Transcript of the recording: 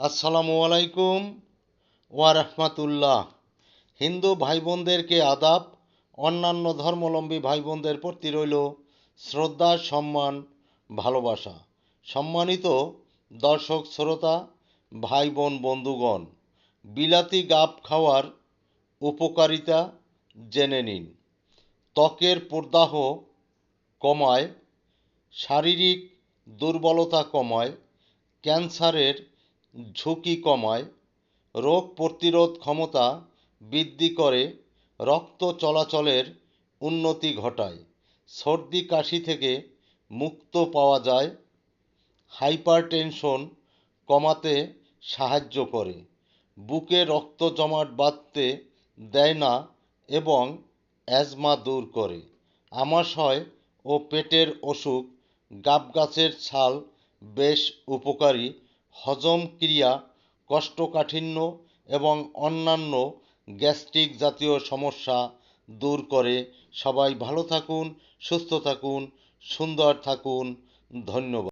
আসসালামু আলাইকুম ওয়া রাহমাতুল্লাহ। হিন্দু ভাই বোনদেরকে আদাব, অন্যান্য ধর্মলম্বী ভাই বোনদের প্রতি রইল শ্রদ্ধা, সম্মান, ভালোবাসা। সম্মানিত দর্শক, শ্রোতা ভাই বোন বন্ধুগণ, বিলাতি গাব খাওয়ার উপকারিতা জেনে নিন। ত্বকের প্রদাহ কমায়, শারীরিক দুর্বলতা কমায়, ক্যান্সারের ঝুঁকি কমায়, রোগ প্রতিরোধ ক্ষমতা বৃদ্ধি করে, রক্ত চলাচলের উন্নতি ঘটায়। সর্দি কাশি থেকে মুক্ত পাওয়া যায়, হাইপারটেনশন কমাতে সাহায্য করে, বুকে রক্ত জমাট বাঁধতে দেয় না এবং অ্যাজমা দূর করে। আমাশয় ও পেটের অসুখ গাব গাছের ছাল বেশ উপকারী হজম ক্রিয়া, কষ্টকাঠিন্য এবং অন্যান্য গ্যাস্ট্রিক জাতীয় সমস্যা দূর করে। সবাই ভালো থাকুন, সুস্থ থাকুন, সুন্দর থাকুন। ধন্যবাদ।